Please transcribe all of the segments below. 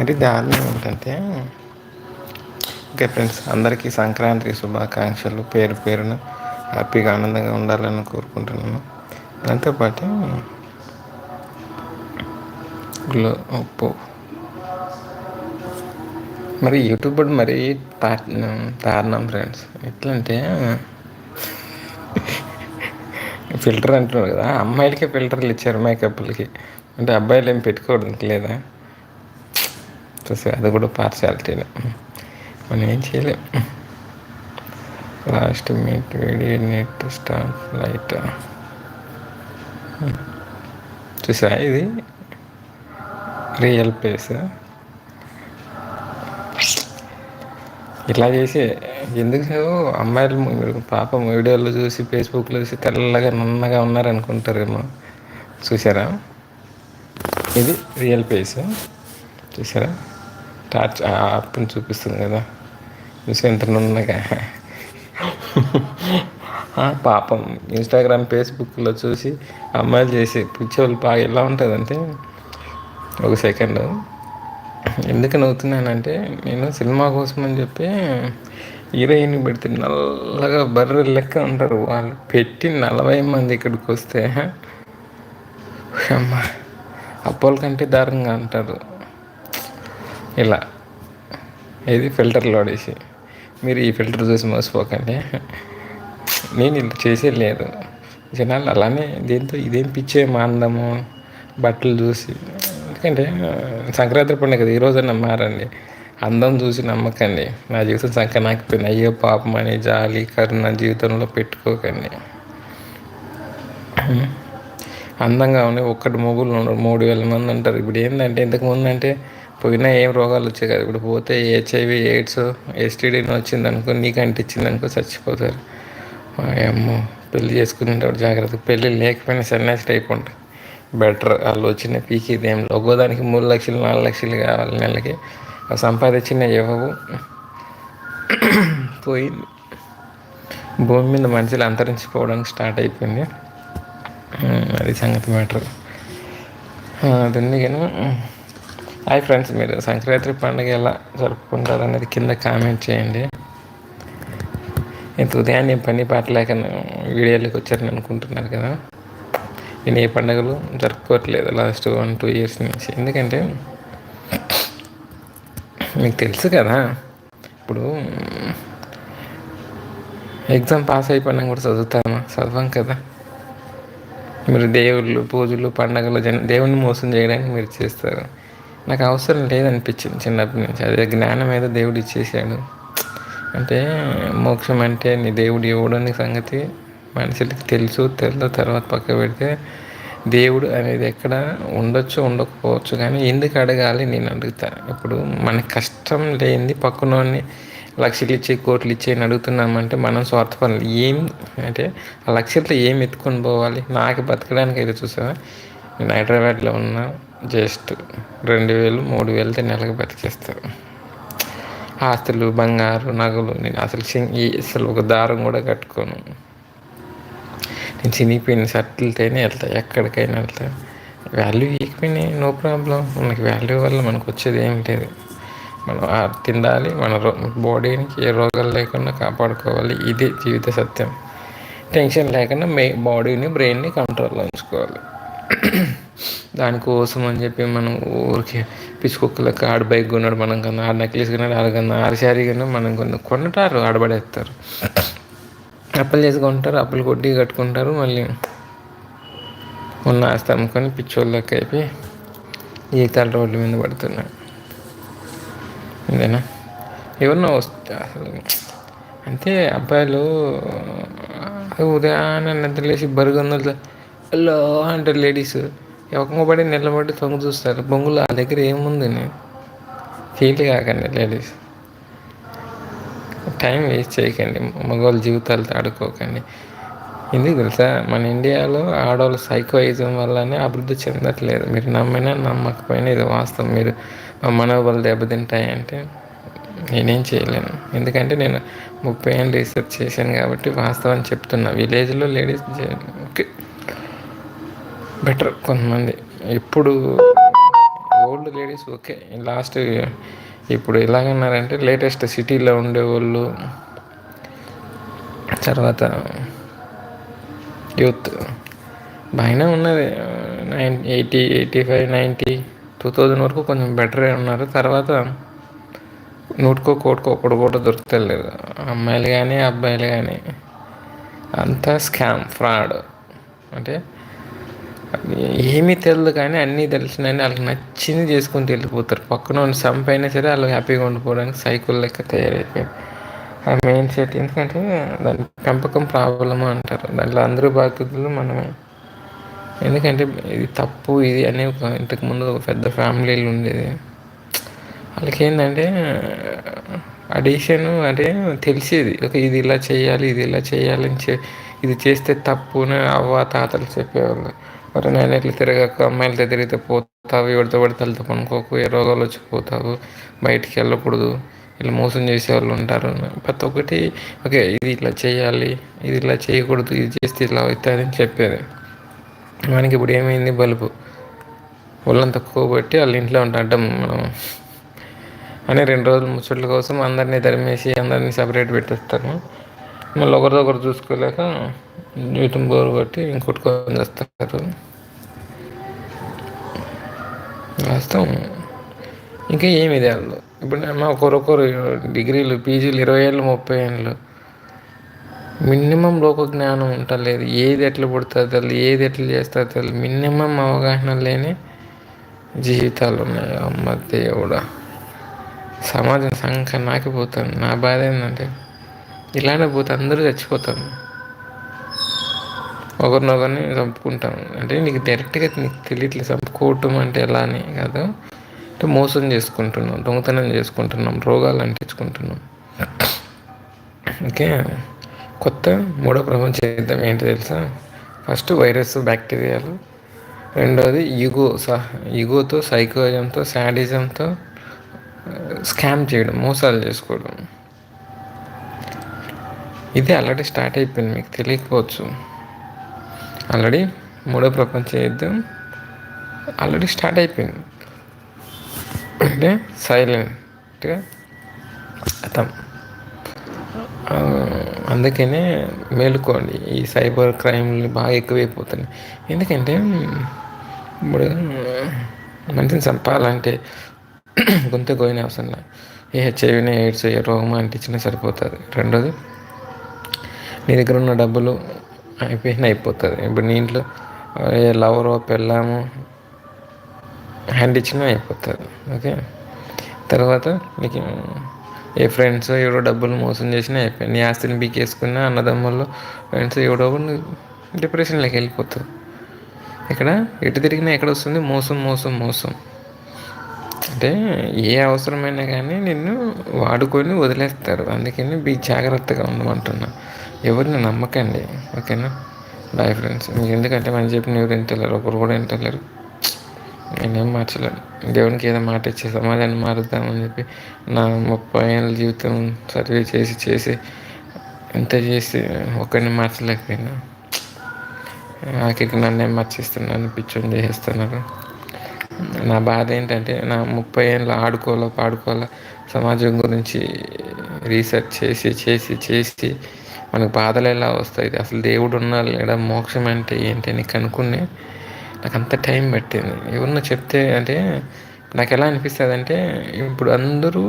మరి దారుణం ఏంటంటే ఓకే ఫ్రెండ్స్ అందరికీ సంక్రాంతి శుభాకాంక్షలు. పేరు పేరున హ్యాపీగా ఆనందంగా ఉండాలని కోరుకుంటున్నాను. దాంతోపాటు గ్లో ఉప్పు మరి యూట్యూబ్ మరి దారుణం ఫ్రెండ్స్. ఎట్లంటే ఫిల్టర్ అంటున్నారు కదా అమ్మాయిలకే ఫిల్టర్లు ఇచ్చారు మేకప్లకి. అంటే అబ్బాయిలు ఏం పెట్టుకోవడానికి లేదా? చూసి అది కూడా పార్షాలిటీనే మనం ఏం చేయలేం. Last meet video net start light చూసా ఇది? రియల్ ప్లేస్ ఇట్లా చేసి ఎందుకు అమ్మాయిలు పాప వీడియోలో చూసి ఫేస్బుక్లో చూసి తెల్లగా నన్నగా ఉన్నారనుకుంటారేమో. చూసారా? ఇది రియల్ ప్లేస్ చూసారా? టార్చ్ అప్పుని చూపిస్తుంది కదా. చూసి ఎంత నున్నగా పాపం ఇన్స్టాగ్రామ్ ఫేస్బుక్లో చూసి అమ్మాయిలు చేసే పిచ్చోళ్ళు బాగా ఎలా ఉంటుందంటే ఒక సెకండ్ ఎందుకు నవ్వుతున్నానంటే నేను సినిమా కోసం అని చెప్పి హీరోయిన్ పెడితే నల్లగా బర్రె లెక్క ఉంటారు వాళ్ళు. పెట్టి నలభై మంది ఇక్కడికి వస్తే అమ్మ అప్పోల కంటే దారుణంగా అంటారు ఇలా. ఇది ఫిల్టర్లో లోడేసి మీరు ఈ ఫిల్టర్ చూసి మోసపోకండి. నేను ఇలా చేసే లేదు. జనాలు అలానే దీంతో ఇదేం పిచ్చే మాందము బట్టలు చూసి. ఎందుకంటే సంక్రాంతి పండుగ కదా ఈరోజన్నా మారండి. అందం చూసి నమ్మకండి. నా జీవితం సంక నాకిపోయింది అయ్యో పాపం అని జాలి కరుణ జీవితంలో పెట్టుకోకండి. అందంగా ఉన్నాయి ఒక్కటి మొగులు ఉండరు. మూడు వేల మంది ఉంటారు. ఇప్పుడు ఏంటంటే ఇంతకుముందు అంటే పోయినా ఏం రోగాలు వచ్చాయి కదా. ఇప్పుడు పోతే హెచ్ఐవి ఎయిడ్స్ ఎస్టీడీని వచ్చింది అనుకో నీకు అంటించింది అనుకో చచ్చిపోతారు అమ్మో పెళ్ళి చేసుకునేటప్పుడు జాగ్రత్త. పెళ్ళి లేకపోయినా సన్యాసి టైప్ ఉంటుంది బెటర్ వాళ్ళు వచ్చిన పీకి ఏం ఒక్కోదానికి మూడు లక్షలు నాలుగు లక్షలు కావాలి నెలకి. సంపాదించిన ఇవ్వవు పోయింది. భూమి మీద మనుషులు అంతరించిపోవడానికి స్టార్ట్ అయిపోయింది. అది సంగతి మ్యాటర్ అది ఉంది కానీ హాయ్ ఫ్రెండ్స్ మీరు సంక్రాంతి పండుగ ఎలా జరుపుకుంటారు అనేది కింద కామెంట్ చేయండి. ఇంత ఉదయాన్నే పని పాట లేక వీడియోలోకి వచ్చారని అనుకుంటున్నారు కదా. నేను ఏ పండుగలు జరుపుకోవట్లేదు లాస్ట్ వన్ టూ ఇయర్స్ నుంచి. ఎందుకంటే మీకు తెలుసు కదా ఇప్పుడు ఎగ్జామ్ పాస్ అయిపోయినా కూడా చదువుతామా? చదవం కదా. మీరు దేవుళ్ళు పూజలు పండగలు జన దేవుణ్ణి మోసం చేయడానికి మీరు చేస్తారు. నాకు అవసరం లేదనిపించింది చిన్నప్పటి నుంచి. అదే జ్ఞానం ఏదో దేవుడు ఇచ్చేసాడు. అంటే మోక్షం అంటే నీ దేవుడు ఇవ్వడానికి సంగతి మనుషులకి తెలుసు. తెలియదు తర్వాత పక్క పెడితే దేవుడు అనేది ఎక్కడ ఉండొచ్చు ఉండకపోవచ్చు కానీ ఎందుకు అడగాలి నేను అడుగుతాను ఇప్పుడు మన కష్టం లేనిది పక్కనోని లక్షలు ఇచ్చే కోట్లు ఇచ్చే అని అడుగుతున్నామంటే మనం స్వార్థపరులు ఏం అంటే ఆ లక్ష్యంతో ఏం ఎత్తుకొని పోవాలి? నాకు బతకడానికి అయితే చూసావా? నేను హైదరాబాద్లో ఉన్నా జస్ట్ రెండు వేలు మూడు వేలతో నెలకు బతికేస్తారు ఆస్తులు బంగారు నగలు నేను అసలు అసలు ఒక దారం కూడా కట్టుకోను. నేను చినిగిపోయిన షర్ట్లతోనే వెళ్తాను ఎక్కడికైనా వెళ్తాను వాల్యూ ఈకపోయినాయి నో ప్రాబ్లం మనకి వాల్యూ వల్ల మనకు వచ్చేది ఏం లేదు మనం తినాలి మన బాడీకి ఏ రోగాలు లేకుండా కాపాడుకోవాలి. ఇదే జీవిత సత్యం. టెన్షన్ లేకుండా మే బాడీని బ్రెయిన్ని కంట్రోల్లో ఉంచుకోవాలి దానికోసం అని చెప్పి మనం ఊరికే పిచ్చుకుక్కలకి ఆడ బైక్ కొన్నాడు మనం కన్నా ఆడ నెక్లెస్ కొన్నాడు ఆడ కన్నా ఆడ శారీ కన్నా మనం కొన్న కొనటారు ఆడబడేస్తారు. అప్పులు చేసుకుంటారు అప్పులు కొట్టి కట్టుకుంటారు మళ్ళీ ఉన్న ఆస్తి అమ్ముకొని పిచ్చోళ్ళకి అయిపోయి జీతాలు రోడ్ల మీద పడుతున్నాడు అంతేనా? ఎవరినో వస్తే అసలు అంటే అబ్బాయిలు ఉదయాన్నే నిద్రలేసి బరుగొందలు హలో అంటారు లేడీస్. ఎవకమబడి నిలబడి తొంగి చూస్తారు. బొంగులు ఆ దగ్గర ఏముంది ఫీల్ కాకండి లేడీస్ టైం వేస్ట్ చేయకండి. మగవాళ్ళ జీవితాలతో ఆడుకోకండి ఎందుకు తెలుసా? మన ఇండియాలో ఆడవాళ్ళ సైకోయిజం వల్లనే అభివృద్ధి చెందట్లేదు. మీరు నమ్మినా నమ్మకపోయినా ఇది వాస్తవం. మీరు మనోబలు దెబ్బతింటాయంటే నేనేం చేయలేను. ఎందుకంటే నేను ముప్పై ఏళ్ళు రీసెర్చ్ చేశాను కాబట్టి వాస్తవం చెప్తున్నా. విలేజ్లో లేడీస్ ఓకే బెటర్ కొంతమంది. ఇప్పుడు ఓల్డ్ లేడీస్ ఓకే. లాస్ట్ ఇప్పుడు ఎలాగన్నారంటే లేటెస్ట్ సిటీలో ఉండేవాళ్ళు. తర్వాత యూత్. బాగానే ఉన్నది. Nine eighty eighty five ninety two thousand వరకు కొంచెం బెటరే ఉన్నారు. తర్వాత నూటికో కోటికో ఒకటి కూడా దొరుకుతలేదు. అమ్మాయిలు కానీ అబ్బాయిలు కానీ అంతా స్కామ్ ఫ్రాడ్. అంటే ఏమీ తెలియదు కానీ అన్నీ తెలిసిన వాళ్ళకి నచ్చింది చేసుకొని వెళ్ళిపోతారు. పక్కన ఉన్న సంపైనా సరే వాళ్ళు హ్యాపీగా ఉండిపోవడానికి సైకిల్ లెక్క తయారైపోయారు ఆ మెయిన్ సెట్ ఎందుకంటే దాని పెంపకం ప్రాబ్లమ్ అంటారు. దాంట్లో అందరూ బాధ్యతలు మనమే. ఎందుకంటే ఇది తప్పు ఇది అనే ఒక ఇంతకుముందు ఒక పెద్ద ఫ్యామిలీలు ఉండేది. వాళ్ళకి ఏంటంటే అడిషన్ అంటే తెలిసేది. ఒక ఇది ఇలా చేయాలి ఇది ఇలా చేయాలని చె ఇది చేస్తే తప్పు అని అవ్వ తాతలు చెప్పేవాళ్ళు. మరి నేను ఇట్లా తిరగక అమ్మాయిలతో తిరిగితే పోతావు ఎవరితో పడితే వెళ్తే పనుకోకు ఏ రోగాలు వచ్చిపోతావు బయటికి వెళ్ళకూడదు ఇలా మోసం చేసేవాళ్ళు ఉంటారు ప్రతి ఒక్కటి ఓకే ఇది ఇట్లా చేయాలి ఇది ఇలా చేయకూడదు ఇది చేస్తే ఇలా అని చెప్పేది మనకి ఇప్పుడు ఏమైంది? బలుపు ఒళ్ళంతా బట్టి వాళ్ళ ఇంట్లో ఉంటే మనం అని రెండు రోజులు ముచ్చట్ల కోసం అందరినీ తరిమేసి అందరినీ సపరేట్ పెట్టేస్తాను. మళ్ళీ ఒకరితో ఒకరు చూసుకోలేక జీవితం బోరు కొట్టి ఇంకొట్టుకొని చేస్తారు వాస్తవం. ఇంకా ఏమి వాళ్ళు ఇప్పుడు అమ్మ ఒకరొకరు డిగ్రీలు పీజీలు ఇరవై ఏళ్ళు ముప్పై ఏళ్ళు. మినిమం లోక జ్ఞానం ఉంటలేదు ఏది ఎట్లా పుడుతుంది ఏది ఎట్లా చేస్తుంది తెలియదు మినిమం అవగాహన లేని జీవితాలు ఉన్నాయి. అమ్మ దేవుడా. సమాజం సంఖ్య నాకిపోతుంది నా బాధ ఏంటంటే ఇలానే పోతే అందరూ చచ్చిపోతాను ఒకరినొకరిని చంపుకుంటాం అంటే నీకు డైరెక్ట్గా నీకు తెలియట్లేదు చంపుకోవటం అంటే ఎలా అని కాదు. అంటే మోసం చేసుకుంటున్నాం దొంగతనం చేసుకుంటున్నాం రోగాలు అంటించుకుంటున్నాం. ఓకే? కొత్త మూడో ప్రపంచ యుద్ధం ఏంటి తెలుసా? ఫస్ట్ వైరస్ బ్యాక్టీరియాలు. రెండోది యుగో సహ యుగోతో సైకోజంతో శాడిజంతో స్కామ్ చేయడం మోసాలు చేసుకోవడం. ఇది ఆల్రెడీ స్టార్ట్ అయిపోయింది మీకు తెలియకపోవచ్చు. ఆల్రెడీ మూడో ప్రపంచ యుద్ధం ఆల్రెడీ స్టార్ట్ అయిపోయింది. అంటే సైలెంట్గా అతం అందుకనే మేలుకోండి ఈ సైబర్ క్రైమ్లు బాగా ఎక్కువైపోతున్నాయి. ఎందుకంటే ఇప్పుడు మనిషిని చంపాలంటే గొంతు కోయిన అవసరం లేదు. ఏ హెచ్ఐవిని ఎయిడ్స్ ఏ రోగం అంటించినా సరిపోతుంది. రెండోది నీ దగ్గర ఉన్న డబ్బులు అయిపోయిన అయిపోతుంది. ఇప్పుడు నీ ఇంట్లో ఏ లవరో పెళ్ళాము హ్యాండ్ ఇచ్చినా అయిపోతుంది. ఓకే? తర్వాత నీకు ఏ ఫ్రెండ్స్ ఎవడో డబ్బులు మోసం చేసినా అయిపోయింది నీ ఆస్తిని బీకేసుకున్నా అన్నదమ్ముల్లో ఫ్రెండ్స్ ఎవడో డిప్రెషన్లోకి వెళ్ళిపోతుంది ఇక్కడ ఎటు తిరిగినా ఎక్కడ వస్తుంది? మోసం మోసం మోసం. అంటే ఏ అవసరమైనా కానీ నిన్ను వాడుకొని వదిలేస్తారు. అందుకని బీ జాగ్రత్తగా ఉండమంటున్నా. ఎవరిని నమ్మకండి ఓకేనా? బాయ్ ఫ్రెండ్స్ మీకు ఎందుకంటే మనం చెప్పిన ఎవరు వింటలేరు ఒకరు కూడా వింటలేరు. నేనేం మార్చలేను. దేవునికి ఏదో మాట ఇచ్చి సమాజాన్ని మారుద్దామని చెప్పి నా ముప్పై ఏళ్ళ జీవితం సర్వే చేసి చేసి ఎంత చేసి ఒక్కరిని మార్చలేకపోయినా. ఆఖరికి నన్నేం మార్చిస్తున్నాను పిచ్చోని చేసేస్తున్నారు. నా బాధ ఏంటంటే నా ముప్పై ఏళ్ళు ఆడుకోవాలో పాడుకోవాలో సమాజం గురించి రీసెర్చ్ చేసి చేసి చేసి మనకు బాధలు ఎలా వస్తాయి? అసలు దేవుడు ఉన్నా లేడా మోక్షం అంటే ఏంటి? అని కనుక్కునే నాకు అంత టైం పట్టింది. ఎవరన్నా చెప్తే అంటే నాకు ఎలా అనిపిస్తుంది అంటే ఇప్పుడు అందరూ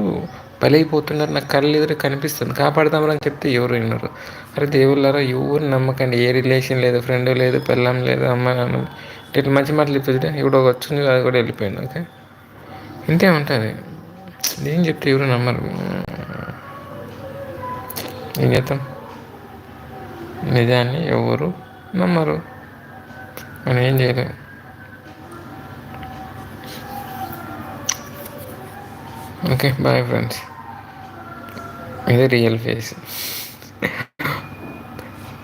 బలైపోతున్నారు. నాకు కళ్ళు ఎదురు కనిపిస్తుంది. కాపాడదామని చెప్తే ఎవరు విన్నారు అరే దేవుళ్ళారా ఎవరు నమ్మకండి? ఏ రిలేషన్ లేదు ఫ్రెండ్ లేదు పెళ్ళం లేదు అమ్మ నాన్న ఇట్లా మంచి మాటలు చెప్తే ఇప్పుడు వచ్చింది అది కూడా వెళ్ళిపోయింది ఓకే? ఇంతే ఉంటుంది. ఏం చెప్తే ఎవరు నమ్మరు. ఏం చేస్తాం నిజాన్ని ఎవరు నమ్మరు. మనం ఏం చేయలేము ఓకే బాయ్ ఫ్రెండ్స్. ఇది రియల్ ఫేస్.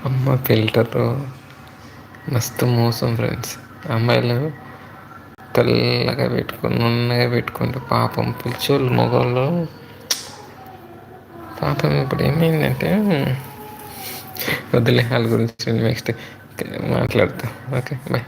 అమ్మ ఫిల్టర్ మస్తు మోసం ఫ్రెండ్స్. అమ్మాయిలు తెల్లగా పెట్టుకుని నున్నగా పెట్టుకుంటే పాపం పిలిచోళ్ళు మొగోళ్ళు. పాపం ఇప్పుడు ఏమైందంటే వదిలే వాళ్ళ గురించి నెక్స్ట్ మాట్లాడతా. Okay bye